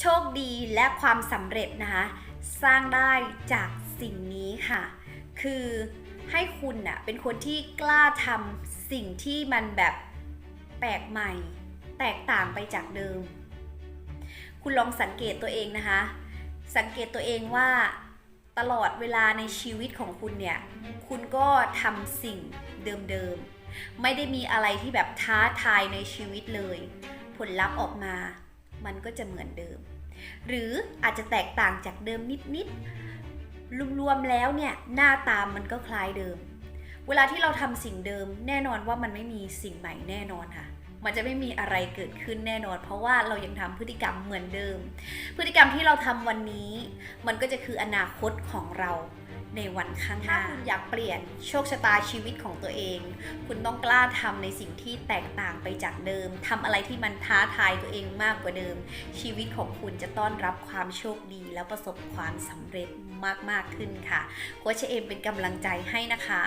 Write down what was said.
โชคดีและความสำเร็จนะคะ สร้างได้จากสิ่งนี้ค่ะ คือให้คุณน่ะเป็นคนที่กล้าทำสิ่งที่มันแบบแปลกใหม่ แตกต่างไปจากเดิม คุณลองสังเกตตัวเองนะคะ สังเกตตัวเองว่าตลอดเวลาในชีวิตของคุณเนี่ย คุณก็ทำสิ่งเดิมๆ ไม่ได้มีอะไรที่แบบท้าทายในชีวิตเลย ผลลัพธ์ออกมา มันก็จะเหมือนเดิม หรืออาจจะแตกต่างจากเดิมนิดๆรวมๆแล้วเนี่ยหน้าตามมันก็คล้ายเดิม เวลาที่เราทำสิ่งเดิมแน่นอนว่ามันไม่มีสิ่งใหม่แน่นอนค่ะมันจะไม่มีอะไรเกิดขึ้นแน่นอน เพราะว่าเรายังทำพฤติกรรมเหมือนเดิม พฤติกรรมที่เราทำวันนี้ มันก็จะคืออนาคตของเรา ในวันข้างหน้า ถ้าคุณอยากเปลี่ยนโชคชะตาชีวิตของตัวเอง คุณต้องกล้าทำในสิ่งที่แตกต่างไปจากเดิมทำอะไรที่มันท้าทายตัวเองมากกว่าเดิม ชีวิตของคุณจะต้อนรับความโชคดี และประสบความสำเร็จมากๆขึ้นค่ะโค้ชเอมเป็นกำลังใจให้นะคะ